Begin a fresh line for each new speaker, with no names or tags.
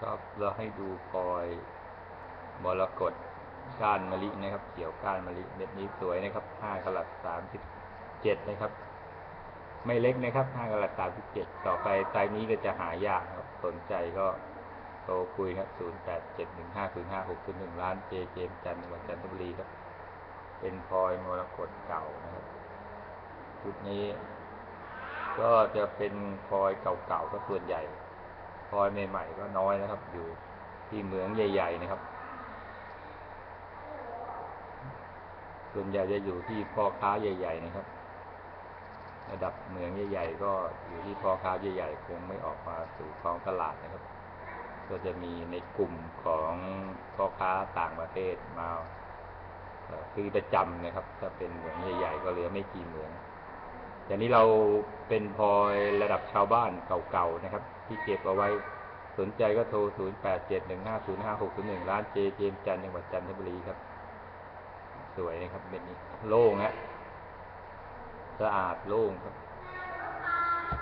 ก็เราให้ดูพลอยมรกตก้านมะลินะครับ เขียวก้านมะลิเม็ดนี้สวยนะครับห้ากะลัดสามสิบเจ็ดนะครับ ไม่เล็กนะครับห้ากะลัดสามสิบเจ็ดต่อไปไซนี้ก็จะหายากครับ สนใจก็โทรคุยครับศูนย์แปดเจ็ดหนึ่งห้าศูนย์ห้าหกศูนย์หนึ่งล้านเจเจมจันทร์จังหวัดจันทบุรีครับ เป็นพลอยมรกตเก่านะครับชุดนี้ ก็จะเป็นพลอยเก่าๆก็ส่วนใหญ่ พลอยใหม่ๆก็น้อยนะครับ อยู่ที่เหมืองใหญ่ ๆ นะครับ ส่วนใหญ่จะอยู่ที่พ่อค้าใหญ่ ๆ นะครับ ระดับเหมืองใหญ่ ๆ ก็อยู่ที่พ่อค้าใหญ่ ๆ คงไม่ออกมาสู่ท้องตลาดนะครับ ก็จะมีในกลุ่มของพ่อค้าต่างประเทศมาเอ่อซื้อประจำนะครับ ถ้าเป็นเหมืองใหญ่ ๆ ก็เหลือไม่กี่เหมือง แต่นี้เราเป็นพลอยระดับชาวบ้านเก่าๆนะครับ ที่เก็บเอาไว้สนใจก็โทร 0 8 7 1 5 0 5 6 0 1 ร้านเจเจมจันทร์จังหวัดจันทบุรีครับ สวยนะครับเป็นนี้ โล่งฮะสะอาดโล่งครับ